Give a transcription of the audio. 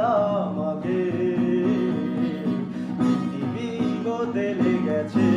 যাচ্ছিলাম আগে। পৃথিবী বদলে গেছে।